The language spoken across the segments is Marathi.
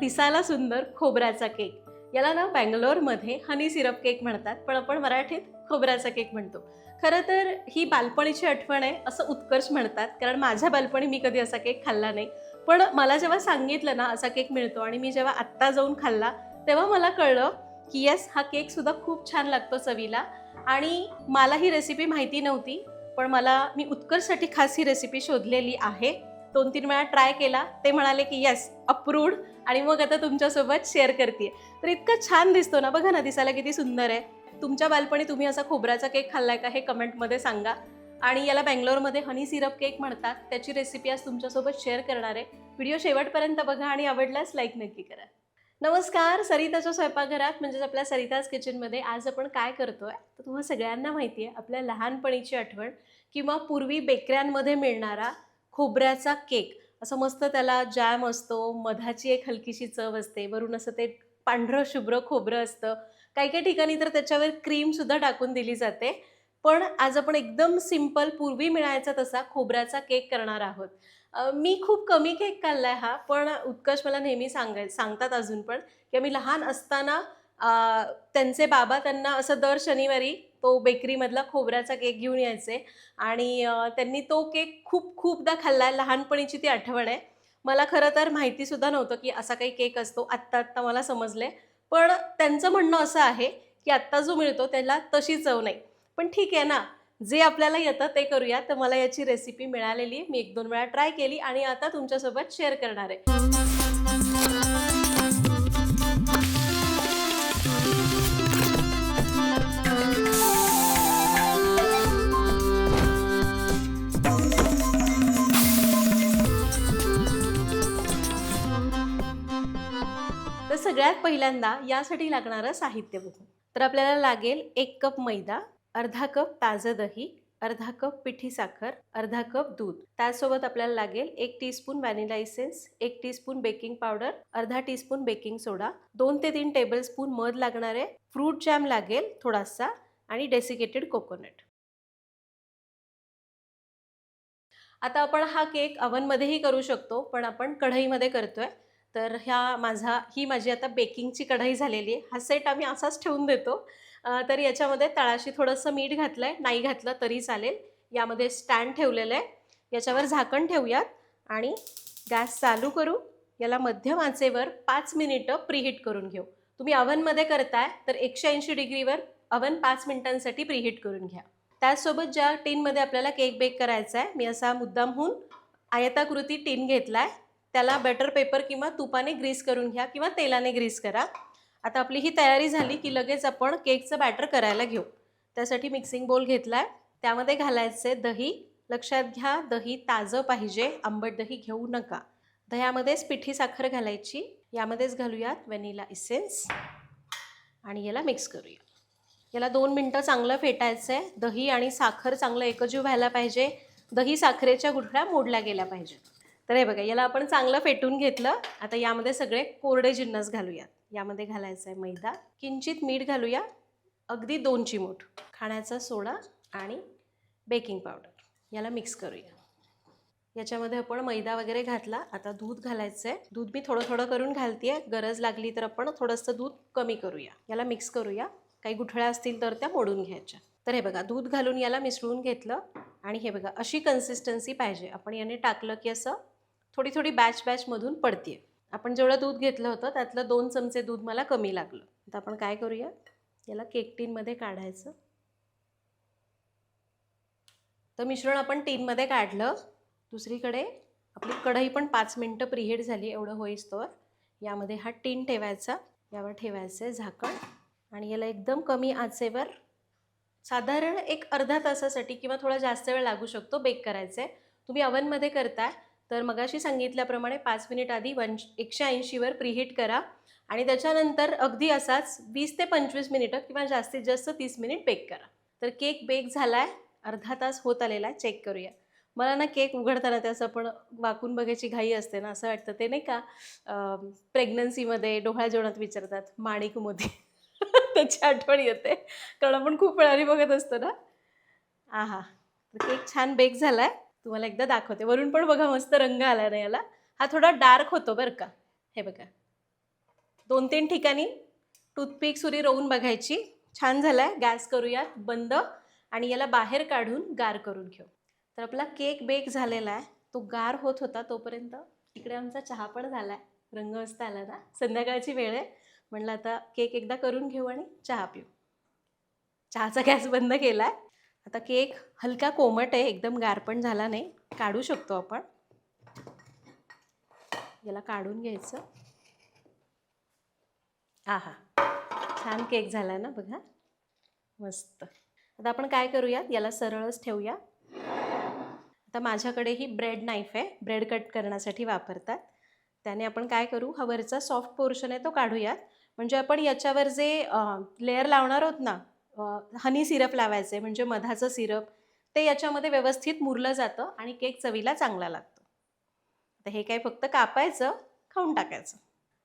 दिसायला सुंदर खोबऱ्याचा केक. याला ना बँगलोरमध्ये हनी सिरप केक म्हणतात. पण आपण मराठीत खोबऱ्याचा केक म्हणतो. खरं तर ही बालपणीची आठवण आहे असं उत्कर्ष म्हणतात. कारण माझ्या बालपणी मी कधी असा केक खाल्ला नाही. पण मला जेव्हा सांगितलं ना असा केक मिळतो आणि मी जेव्हा आत्ता जाऊन खाल्ला तेव्हा मला कळलं की येस हा केकसुद्धा खूप छान लागतो चवीला. आणि मला ही रेसिपी माहिती नव्हती पण मला मी उत्कर्षसाठी खास ही रेसिपी शोधलेली आहे. दोन तीन वेळा ट्राय केला ते म्हणाले की येस अप्रूव्ड आणि मग आता तुमच्यासोबत शेअर करते तर इतकं छान दिसतो ना बघा ना दिसायला किती सुंदर आहे. तुमच्या बालपणी तुम्ही असा खोबऱ्याचा केक खाल्लाय का हे कमेंटमध्ये सांगा. आणि याला बँगलोरमध्ये हनी सिरप केक म्हणतात. त्याची रेसिपी आज तुमच्यासोबत शेअर करणार आहे. व्हिडिओ शेवटपर्यंत बघा आणि आवडल्यास लाईक नक्की करा. नमस्कार सरिताच्या स्वयंपाकघरात म्हणजेच आपल्या सरिताज किचनमध्ये आज आपण काय करतो आहे तर तुम्हाला सगळ्यांना माहिती आहे आपल्या लहानपणीची आठवण किंवा पूर्वी बेकऱ्यांमध्ये मिळणारा खोबऱ्याचा केक. असं मस्त त्याला जॅम असतो. मधाची एक हलकीशी चव असते. वरून असं ते पांढरं शुभ्र खोबरं असतं. काही काही ठिकाणी तर त्याच्यावर क्रीमसुद्धा टाकून दिली जाते. पण आज आपण एकदम सिंपल पूर्वी मिळायचा तसा खोबऱ्याचा केक करणार आहोत. मी खूप कमी केक खाल्लाय हा पण उत्कर्ष मला नेहमी सांगाय सांगतात अजून पण की आम्ही लहान असताना त्यांचे बाबा त्यांना असं दर शनिवारी तो बेकरीमधला खोबऱ्याचा केक घेऊन यायचे. आणि त्यांनी तो केक खूप खूपदा खाल्लाय लहानपणीची ती आठवण आहे. मला खरं तर माहितीसुद्धा नव्हतं की असा काही केक असतो. आत्ता आत्ता मला समजले. पण त्यांचं म्हणणं असं आहे की आत्ता जो मिळतो त्याला तशी चव नाही. पण ठीक आहे ना. जे आपल्याला येतं ते करूया. तर मला याची रेसिपी मिळालेली मी एक दोन वेळा ट्राय केली आणि आता तुमच्यासोबत शेअर करणार आहे. तर सगळ्यात पहिल्यांदा यासाठी लागणारं साहित्य बघू. तर आपल्याला लागेल एक कप मैदा अर्धा कप ताजं दही अर्धा कप पिठी साखर अर्धा कप दूध. त्यासोबत आपल्याला लागेल एक टीस्पून व्हॅनिला इसेन्स एक टीस्पून बेकिंग पावडर अर्धा टीस्पून बेकिंग सोडा दोन ते तीन टेबलस्पून मध लागणार आहे फ्रूट जॅम लागेल थोडासा आणि डेसिकेटेड कोकोनट आता आपण हा केक अवनमध्येही करू शकतो पण आपण कढईमध्ये करतोय. तर ह्या माझा ही माझी आता बेकिंगची कढई झालेली आहे. हा सेट आम्ही असाच ठेवून देतो. तर याच्यामध्ये तळाशी थोडंसं मीठ घातलं आहे नाही घातलं तरी चालेल. यामध्ये स्टँड ठेवलेलं आहे. याच्यावर झाकण ठेवूयात. आणि गॅस चालू करू. याला मध्यम आचेवर पाच मिनिटं प्रीहीट करून घेऊ. तुम्ही अव्हनमध्ये करताय तर एकशे ऐंशी डिग्रीवर अव्हन पाच मिनिटांसाठी प्रीहीट करून घ्या. त्याचसोबत ज्या टीनमध्ये आपल्याला केक बेक करायचा आहे मी असा मुद्दामहून आयताकृती टीन घेतला आहे त्याला बटर पेपर किंवा तुपाने ग्रीस करून घ्या किंवा तेलाने ग्रीस करा. आता आपली ही तयारी झाली की लगेच आपण केकचं बॅटर करायला घेऊ. त्यासाठी मिक्सिंग बोल घेतला आहे त्यामध्ये घालायचे दही. लक्षात घ्या दही ताजं पाहिजे. आंबट दही घेऊ नका. दह्यामध्येच पिठी साखर घालायची. यामध्येच घालूयात व्हॅनिला इसेन्स आणि याला मिक्स करूया. याला दोन मिनटं चांगलं फेटायचं आहे दही आणि साखर चांगलं एकजीव व्हायला पाहिजे. दही साखरेच्या गुठळ्या मोडल्या गेल्या पाहिजेत. तर हे बघा याला आपण चांगलं फेटून घेतलं. आता यामध्ये सगळे कोरडे जिन्नस घालूयात. यामध्ये घालायचं आहे मैदा. किंचित मीठ घालूया. अगदी दोन चिमूट खाण्याचा सोडा आणि बेकिंग पावडर याला मिक्स करूया. याच्यामध्ये आपण मैदा वगैरे घातला. आता दूध घालायचं आहे दूध मी थोडं थोडं करून घालते गरज लागली तर आपण थोडंसं दूध कमी करूया. याला मिक्स करूया. काही गुठळ्या असतील तर त्या मोडून घ्यायच्या. तर हे बघा दूध घालून याला मिसळून घेतलं. आणि हे बघा अशी कन्सिस्टन्सी पाहिजे. आपण याने टाकलं की असं थोडी थोडी बॅच बॅचमधून पडते आपण जेवढं दूध घेतलं होतं त्यातलं दोन चमचे दूध मला कमी लागलं. आता आपण काय करूया? याला केक टीनमध्ये काढायचं. तर मिश्रण आपण टीनमध्ये काढलं. दुसरीकडे आपली कढई पण पाच मिनटं प्रिहेट झाली एवढं होईस्तोवर यामध्ये हा टीन ठेवायचा. यावर ठेवायचं आहे झाकण. आणि याला एकदम कमी आचेवर साधारण एक अर्धा तासासाठी किंवा थोडा जास्त वेळ लागू शकतो बेक करायचं. आहे तुम्ही अवनमध्ये करताय तर मगाशी सांगितल्याप्रमाणे पाच मिनिट आधी वन एकशे ऐंशीवर प्रीहीट करा आणि त्याच्यानंतर अगदी असाच वीस ते पंचवीस मिनिटं किंवा जास्तीत जास्त तीस मिनिट बेक करा. तर केक बेक झाला आहे अर्धा तास होत आलेला आहे चेक करूया. मला ना केक उघडताना त्याचं पण वाकून बघायची घाई असते ना असं वाटतं ते नाही का प्रेग्नन्सीमध्ये डोळ्या जेवणात विचारतात माणिक मोदी. त्याची आठवण येते. कारण आपण खूप वेळाने बघत असतो ना. आहा. तर केक छान बेक झाला आहे तुम्हाला एकदा दाखवते. वरून पण बघा मस्त रंग आला ना याला. हा थोडा डार्क होतो बरं का. हे बघा. दोन तीन ठिकाणी टूथपिक सुरी रोवून बघायची. छान झालाय. गॅस करूयात बंद. आणि याला बाहेर काढून गार करून घेऊ. तर आपला केक बेक झालेला आहे. तो गार होत होता तोपर्यंत. इकडे आमचा चहा पण झाला आहे रंग मस्त आला ना. संध्याकाळची वेळ आहे. म्हणलं आता केक एकदा करून घेऊ आणि चहा पिऊ. चहाचा गॅस बंद केला आहे आता केक हलका कोमट आहे एकदम गारपण झाला नाही. काढू शकतो आपण. याला काढून घ्यायचं. आहा छान केक झाला ना बघा. मस्त. आता आपण काय करूयात? याला सरळच ठेवूया. आता माझ्याकडे ही ब्रेड नाईफ आहे. ब्रेड कट करण्यासाठी वापरतात. त्याने आपण काय करू? हा वरचा सॉफ्ट पोर्शन आहे तो काढूयात. म्हणजे आपण याच्यावर जे लेअर लावणार आहोत ना हनी सिरप लावायचे म्हणजे मधाचं सिरप ते याच्यामध्ये व्यवस्थित मुरलं जातं आणि केक चवीला चांगला लागतो. तर हे काय फक्त कापायचं खाऊन टाकायचं.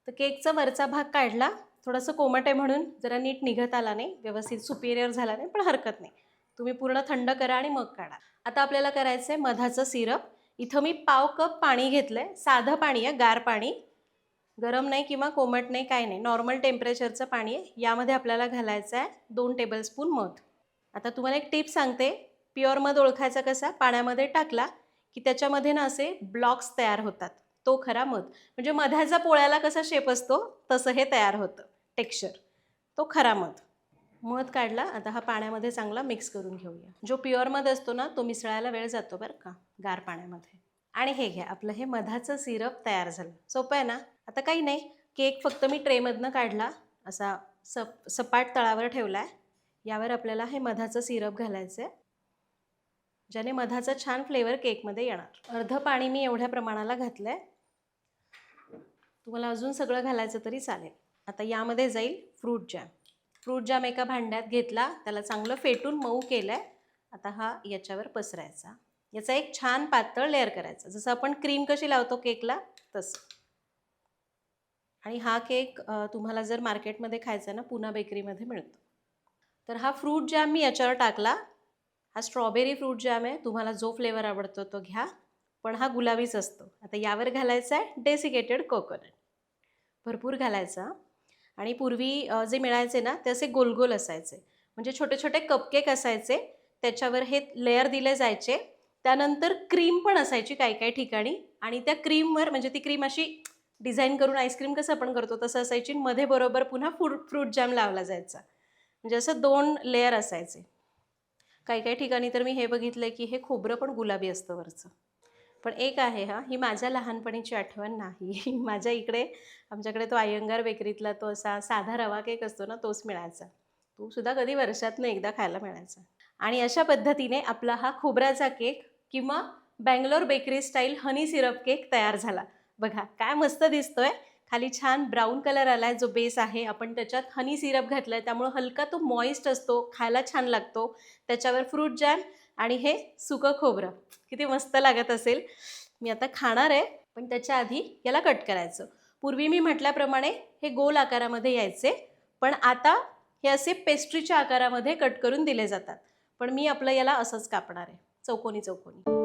तर केकचा वरचा भाग काढला थोडंसं कोमट आहे म्हणून जरा नीट निघत आला नाही व्यवस्थित सुपिरियर झाला नाही पण हरकत नाही. तुम्ही पूर्ण थंड करा आणि मग काढा. आता आपल्याला करायचं आहे मधाचं सिरप. इथं मी पाव कप पाणी घेतलं आहे साधं पाणी आहे गार पाणी. गरम नाही किंवा कोमट नाही काय नाही. नॉर्मल टेम्परेचरचं पाणी आहे. यामध्ये आपल्याला घालायचं आहे दोन टेबलस्पून मध. आता तुम्हाला एक टिप सांगते. प्युअर मध ओळखायचा कसा? पाण्यामध्ये टाकला की त्याच्यामध्ये ना असे ब्लॉक्स तयार होतात. तो खरा मध. म्हणजे मधाचा पोळ्याला कसा शेप असतो तसं हे तयार होतं. टेक्स्चर तो खरा मध. मध काढला. आता हा पाण्यामध्ये चांगला मिक्स करून घेऊया. जो प्युअर मध असतो ना तो मिसळायला वेळ जातो बरं का? गार पाण्यामध्ये. आणि हे घ्या. आपलं हे मधाचं सिरप तयार झालं. सोपं आहे ना? आता काही नाही केक फक्त मी ट्रेमधनं काढला असा सप सपाट तळावर ठेवला आहे यावर आपल्याला हे मधाचं सिरप घालायचं आहे ज्याने मधाचा छान फ्लेवर केकमध्ये येणार. अर्धं पाणी मी एवढ्या प्रमाणाला घातलं आहे तुम्हाला अजून सगळं घालायचं तरी चालेल. आता यामध्ये जाईल फ्रूट जॅम. फ्रूट जॅम एका भांड्यात घेतला त्याला चांगलं फेटून मऊ केलं आहे आता हा याच्यावर पसरायचा. याचा एक छान पातळ लेअर करायचा. जसं आपण क्रीम कशी लावतो केकला तसं. आणि हा केक तुम्हाला जर मार्केटमध्ये खायचा ना पुना बेकरीमध्ये मिळतो. तर हा फ्रूट जॅम मी याच्यावर टाकला. हा स्ट्रॉबेरी फ्रूट जॅम आहे तुम्हाला जो फ्लेवर आवडतो तो घ्या. पण हा गुलाबीच असतो. आता यावर घालायचा आहे डेसिकेटेड कोकोनट. भरपूर घालायचा आणि पूर्वी जे मिळायचे ना ते असे गोलगोल असायचे. म्हणजे छोटे छोटे कपकेक असायचे त्याच्यावर हे लेअर दिले जायचे. त्यानंतर क्रीम पण असायची काही काही ठिकाणी. आणि त्या क्रीमवर म्हणजे ती क्रीम अशी डिझाईन करून आईस्क्रीम कसं आपण करतो तसं असायची. मध्ये बरोबर पुन्हा फ्रूट फ्रूट जॅम लावला जायचा. म्हणजे असं दोन लेअर असायचे. काही काही ठिकाणी तर मी हे बघितलं की हे खोबरं पण गुलाबी असतं वरचं. पण एक आहे हा ही माझ्या लहानपणीची आठवण नाही. माझ्या इकडे आमच्याकडे तो अयंगार बेकरीतला तो असा साधा रवा केक असतो ना तोच मिळायचा. तो सुद्धा कधी वर्षातनं एकदा खायला मिळायचा. आणि अशा पद्धतीने आपला हा खोबऱ्याचा केक किंवा Bangalore bakery style honey syrup cake तयार झाला. बघा काय मस्त दिसतोय. खाली छान ब्राऊन कलर आलाय जो बेस आहे. आपण त्याच्यात हनी सिरप घातलाय. त्यामुळं हलका तो मॉइस्ट असतो खायला छान लागतो. त्याच्यावर फ्रूट जॅम आणि हे सुकं खोबरं. किती मस्त लागत असेल. मी आता खाणार आहे पण त्याच्या आधी याला कट करायचं. पूर्वी मी म्हटल्याप्रमाणे हे गोल आकारामध्ये यायचे पण आता हे असे पेस्ट्रीच्या आकारामध्ये कट करून दिले जातात. पण मी आपलं याला असंच कापणार आहे. चौकोनी चौकोनी.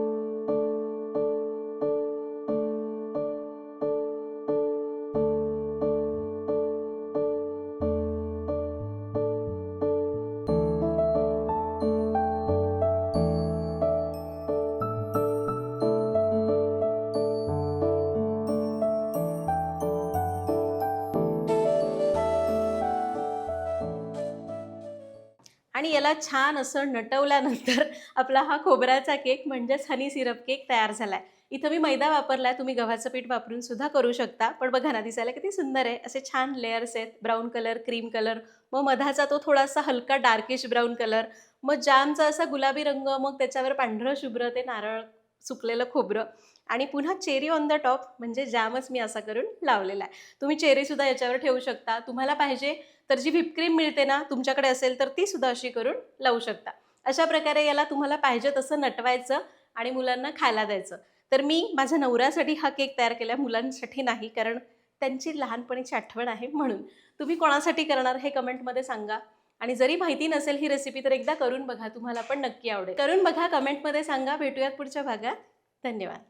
आणि याला छान असं नटवल्यानंतर आपला हा खोबऱ्याचा केक म्हणजेच हनी सिरप केक तयार झालाय. इथं मी मैदा वापरलाय तुम्ही गव्हाचं पीठ वापरून सुद्धा करू शकता. पण बघा ना दिसायला किती सुंदर आहे. असे छान लेअर्स आहेत ब्राऊन कलर क्रीम कलर मग मधाचा तो थोडासा हलका डार्किश ब्राऊन कलर मग जामचा असा गुलाबी रंग मग त्याच्यावर पांढरं शुभ्र ते नारळ सुकलेलं खोबरं. आणि पुन्हा चेरी ऑन द टॉप म्हणजे जामच मी असा करून लावलेला आहे. तुम्ही चेरीसुद्धा याच्यावर ठेवू शकता. तुम्हाला पाहिजे तर जी व्हिपक्रीम मिळते ना तुमच्याकडे असेल तर ती सुद्धा अशी करून लावू शकता. अशा प्रकारे याला तुम्हाला पाहिजे तसं नटवायचं आणि मुलांना खायला द्यायचं. तर मी माझ्या नवऱ्यासाठी हा केक तयार केला मुलांसाठी नाही कारण त्यांची लहानपणीची आठवण आहे म्हणून. तुम्ही कोणासाठी करणार हे कमेंटमध्ये सांगा. आणि जरी माहिती नसेल ही रेसिपी तर एकदा करून बघा तुम्हाला पण नक्की आवडेल. करून बघा कमेंटमध्ये सांगा. भेटूयात पुढच्या भागात. धन्यवाद.